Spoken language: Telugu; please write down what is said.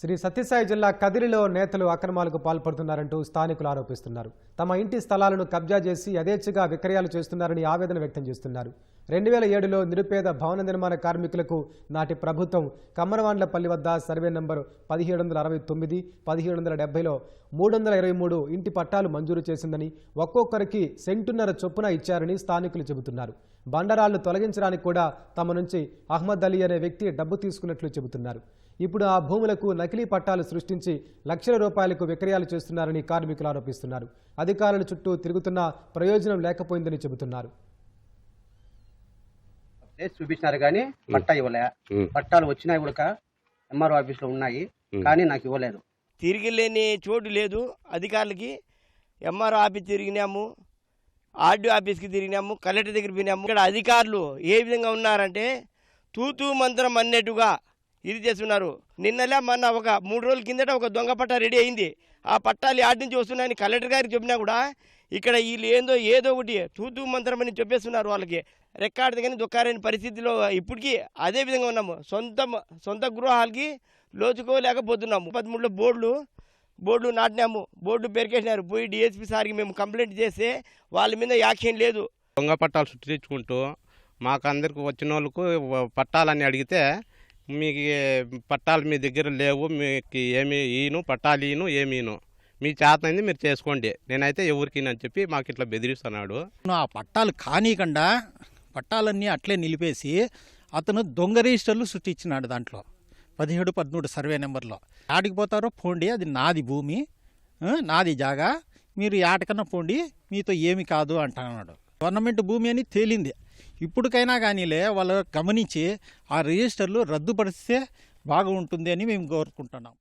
శ్రీ సత్యసాయి జిల్లా కదిరిలో నేతలు అక్రమాలకు పాల్పడుతున్నారంటూ స్థానికులు ఆరోపిస్తున్నారు. తమ ఇంటి స్థలాలను కబ్జా చేసి యథేచ్ఛగా విక్రయాలు చేస్తున్నారని ఆవేదన వ్యక్తం చేస్తున్నారు. రెండు వేల ఏడులో నిరుపేద భవన నిర్మాణ కార్మికులకు నాటి ప్రభుత్వం కమ్మరవాండ్లపల్లి వద్ద సర్వే నంబర్ పదిహేడు వందల అరవై తొమ్మిది పదిహేడు వందల డెబ్బైలో మూడు వందల ఇరవై మూడు ఇంటి పట్టాలు మంజూరు చేసిందని ఒక్కొక్కరికి సెంటున్నర చొప్పున ఇచ్చారని స్థానికులు చెబుతున్నారు. బండరాళ్ళు తొలగించడానికి కూడా తమ నుంచి అహ్మద్ అలీ అనే వ్యక్తి డబ్బు తీసుకున్నట్లు చెబుతున్నారు. ఇప్పుడు ఆ భూములకు నకిలీ పట్టాలు సృష్టించి లక్షల రూపాయలకు విక్రయాలు చేస్తున్నారని కార్మికులు ఆరోపిస్తున్నారు. అధికారుల చుట్టూ తిరుగుతున్నా ప్రయోజనం లేకపోయిందని చెబుతున్నారు. చూపించినారు కానీ పట్టా ఇవ్వలే. పట్టాలు వచ్చినాయి కూడా ఎంఆర్ఓ ఆఫీస్లో ఉన్నాయి. కానీ నాకు ఇవ్వలేదు. తిరిగి లేని చోటు లేదు అధికారులకి. MRO office తిరిగినాము. ఆర్డీఓ ఆఫీస్కి తిరిగినాము కలెక్టర్ దగ్గర పోయినాము. ఇక్కడ అధికారులు ఏ విధంగా ఉన్నారంటే తూతూ మంత్రం అన్నట్టుగా ఇది చేస్తున్నారు. నిన్నలే మొన్న ఒక మూడు రోజుల కిందట ఒక దొంగ పట్టా రెడీ అయింది. ఆ పట్టాలు ఆడి నుంచి వస్తున్నాయని కలెక్టర్ గారికి చెప్పినా కూడా ఇక్కడ వీళ్ళు ఏందో ఏదో ఒకటి తూతూ మంత్రం అని చెప్పేస్తున్నారు వాళ్ళకి. రెక్కాడితే కానీ దొక్కారని పరిస్థితిలో ఇప్పటికీ అదే విధంగా ఉన్నాము. సొంత సొంత గృహాలకి లోచుకోలేకపోతున్నాము. పదమూడులో బోర్డులు బోర్డులు నాటినాము. బోర్డు పెరికేసినారు. పోయి డిఎస్పీ సార్కి మేము కంప్లైంట్ చేస్తే వాళ్ళ మీద యాక్షన్ లేదు. దొంగ పట్టాలు సృష్టించుకుంటూ మాకు అందరికి వచ్చిన వాళ్ళకు పట్టాలని అడిగితే మీకు పట్టాలు మీ దగ్గర లేవు మీకు ఏమి ఈను పట్టాలు ఈను ఏమి ఈను. మీ చేతనైంది మీరు చేసుకోండి. నేనైతే ఎవరికి అని చెప్పి మాకు ఇట్లా బెదిరిస్తున్నాడు. ఆ పట్టాలు కానీయకుండా పట్టాలన్నీ అట్లే నిలిపేసి అతను దొంగ రిజిస్టర్లు సృష్టించినాడు దాంట్లో. పదిహేడు పదమూడు సర్వే నెంబర్లో. ఆడికి పోతారో పోండి అది నాది భూమి నాది జాగా మీరు ఆటకన్నా పోండి మీతో ఏమి కాదు అంటున్నాడు. గవర్నమెంట్ భూమి అని తేలింది. ఇప్పటికైనా కానీలే వాళ్ళు గమనించి ఆ రిజిస్టర్లు రద్దుపరిస్తే బాగుంటుంది అని మేము కోరుకుంటున్నాం.